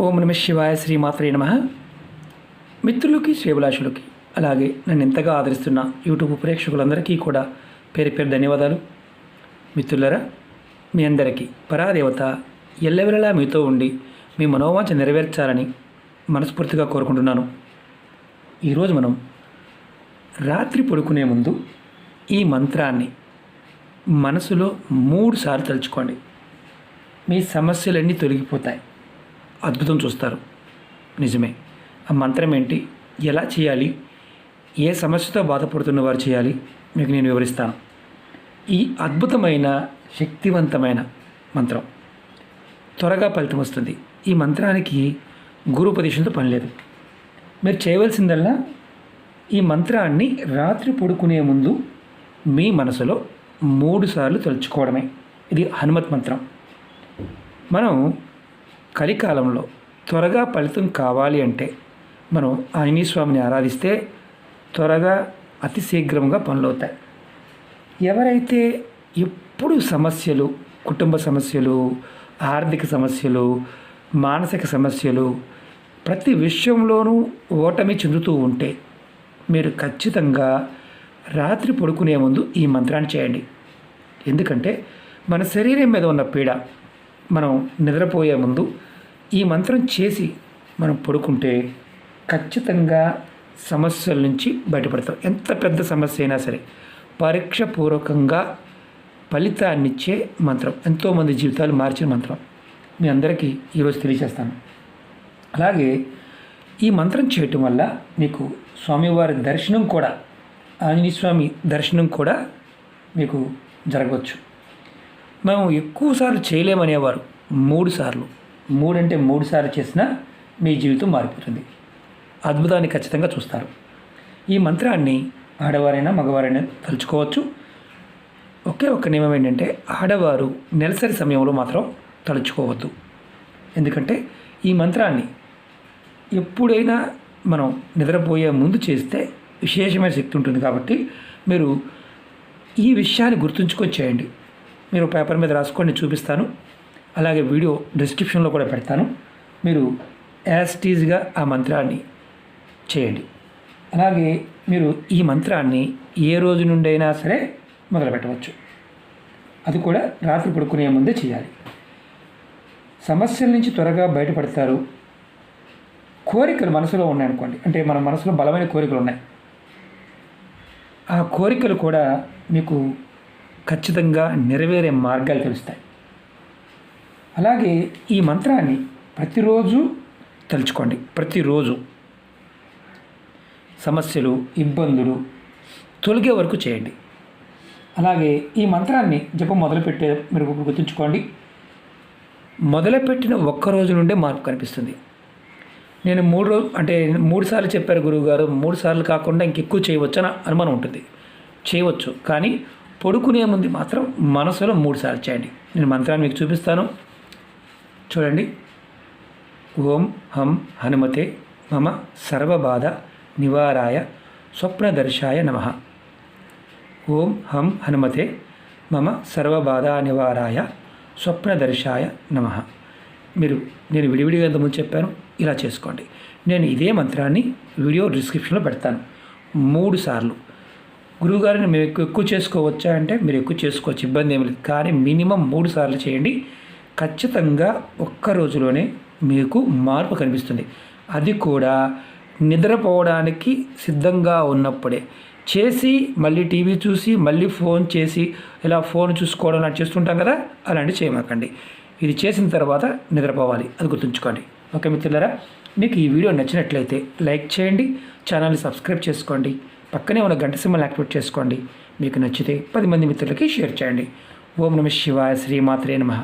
ఓం నమ శివాయ శ్రీమాత్రే నమ. మిత్రులకి శ్రేభిలాషులకి అలాగే నన్ను ఎంతగా ఆదరిస్తున్న యూట్యూబ్ ప్రేక్షకులందరికీ కూడా పేరు పేరు ధన్యవాదాలు. మిత్రులరా మీ అందరికీ పరాదేవత ఎల్లవెల్లలా మీతో ఉండి మీ మనోవాంఛ నెరవేర్చాలని మనస్ఫూర్తిగా కోరుకుంటున్నాను. ఈరోజు మనం రాత్రి పడుకునే ముందు ఈ మంత్రాన్ని మనసులో మూడు సార్లు తలుచుకోండి. మీ సమస్యలన్నీ తొలగిపోతాయి. అద్భుతం చూస్తారు. నిజమే. ఆ మంత్రం ఏంటి? ఎలా చేయాలి? ఏ సమస్యతో బాధపడుతున్న వారు చేయాలి? మీకు నేను వివరిస్తాను. ఈ అద్భుతమైన శక్తివంతమైన మంత్రం. త్వరగా ఫలితం వస్తుంది. ఈ మంత్రానికి గురుపదేశంతో పని లేదు. మీరు చేయవలసిందల్లా ఈ మంత్రాన్ని రాత్రి పడుకునే ముందు మీ మనసులో మూడుసార్లు తలుచుకోవడమే. ఇది హనుమత్ మంత్రం. మనం కలికాలంలో త్వరగా ఫలితం కావాలి అంటే మనం ఆంజనేయ స్వామిని ఆరాధిస్తే త్వరగా అతి శీఘ్రంగా పనులు అవుతాయి ఎవరైతే ఎప్పుడు సమస్యలు కుటుంబ సమస్యలు ఆర్థిక సమస్యలు మానసిక సమస్యలు ప్రతి విషయంలోనూ ఓటమి చెందుతూ ఉంటే మీరు ఖచ్చితంగా రాత్రి పడుకునే ముందు ఈ మంత్రాన్ని చేయండి. ఎందుకంటే మన శరీరం మీద ఉన్న పీడ మనం నిద్రపోయే ముందు ఈ మంత్రం చేసి మనం పడుకుంటే ఖచ్చితంగా సమస్యల నుంచి బయటపడతాం. ఎంత పెద్ద సమస్య అయినా సరే పరీక్ష పూర్వకంగా ఫలితాన్నిచ్చే మంత్రం. ఎంతోమంది జీవితాలు మార్చిన మంత్రం. మీ అందరికీ ఈరోజు తెలియజేస్తాను. అలాగే ఈ మంత్రం చేయటం వల్ల మీకు స్వామివారి దర్శనం కూడా ఆంజనేయ స్వామి దర్శనం కూడా మీకు జరగవచ్చు. మేము ఎక్కువసార్లు చేయలేమనేవారు. మూడు సార్లు. మూడంటే మూడు సార్లు చేసినా మీ జీవితం మారిపోతుంది. అద్భుతాన్ని ఖచ్చితంగా చూస్తారు. ఈ మంత్రాన్ని ఆడవారైనా మగవారైనా తలుచుకోవచ్చు. ఒకే ఒక్క నియమం ఏంటంటే ఆడవారు నెలసరి సమయంలో మాత్రం తలుచుకోవద్దు. ఎందుకంటే ఈ మంత్రాన్ని ఎప్పుడైనా మనం నిద్రపోయే ముందు చేస్తే విశేషమైన శక్తి ఉంటుంది కాబట్టి మీరు ఈ విషయాన్ని గుర్తుంచుకొని చేయండి. మీరు పేపర్ మీద రాసుకొని చూపిస్తాను. అలాగే వీడియో డిస్క్రిప్షన్లో కూడా పెడతాను. మీరు యాస్టీజ్గా ఆ మంత్రాన్ని చేయండి. అలాగే మీరు ఈ మంత్రాన్ని ఏ రోజు నుండి అయినా సరే మొదలు పెట్టవచ్చు అది కూడా రాత్రి పడుకునే ముందే చేయాలి. సమస్యల నుంచి త్వరగా బయటపడతారు. కోరికలు మనసులో ఉన్నాయనుకోండి. అంటే మన మనసులో బలమైన కోరికలు ఉన్నాయి. ఆ కోరికలు కూడా మీకు ఖచ్చితంగా నెరవేరే మార్గాలు తెలుస్తాయి. అలాగే ఈ మంత్రాన్ని ప్రతిరోజు తలుచుకోండి. ప్రతిరోజు. సమస్యలు ఇబ్బందులు తొలగే వరకు చేయండి. అలాగే ఈ మంత్రాన్ని జపం మొదలుపెట్టే మీరు గుర్తుంచుకోండి. మొదలుపెట్టిన ఒక్క రోజు నుండే మార్పు కనిపిస్తుంది. నేను మూడు రోజు అంటే మూడు సార్లు చెప్పారు గురువుగారు. మూడు సార్లు కాకుండా ఇంకెక్కువ చేయవచ్చు అని అనుమానం ఉంటుంది. చేయవచ్చు. కానీ పడుకునే ముందు మాత్రం మనసులో మూడుసార్లు చేయండి. నేను మంత్రాన్ని మీకు చూపిస్తాను. చూడండి. ఓం హం హనుమతే మమ సర్వబాధ నివారాయ స్వప్నదర్శాయ నమ. ఓం హం హనుమతే మమ సర్వబాధ నివారాయ స్వప్నదర్శాయ నమ. మీరు నేను విడివిడిగా ముందు చెప్పాను. ఇలా చేసుకోండి. నేను ఇదే మంత్రాన్ని వీడియో డిస్క్రిప్షన్లో పెడతాను. మూడు సార్లు. గురువుగారిని మేము ఎక్కువ ఎక్కువ చేసుకోవచ్చా అంటే మీరు ఎక్కువ చేసుకోవచ్చు ఇబ్బంది ఏమి లేదు. కానీ మినిమం మూడు సార్లు చేయండి. ఖచ్చితంగా ఒక్క రోజులోనే మీకు మార్పు కనిపిస్తుంది. అది కూడా నిద్రపోవడానికి సిద్ధంగా ఉన్నప్పుడే. చేసి మళ్ళీ టీవీ చూసి మళ్ళీ ఫోన్ చేసి ఇలా ఫోన్ చూసుకోవడం అలాంటి చేస్తుంటాం కదా అలాంటివి చేయమాకండి. ఇది చేసిన తర్వాత నిద్రపోవాలి. అది గుర్తుంచుకోండి. ఓకే మిత్రులరా? మీకు ఈ వీడియో నచ్చినట్లయితే లైక్ చేయండి ఛానల్ని సబ్స్క్రైబ్ చేసుకోండి పక్కనే ఉన్న గంట సింబల్ యాక్టివేట్ చేసుకోండి. మీకు నచ్చితే పది మంది మిత్రులకి షేర్ చేయండి. ఓం నమ శివాయ శ్రీమాత్రే నమః.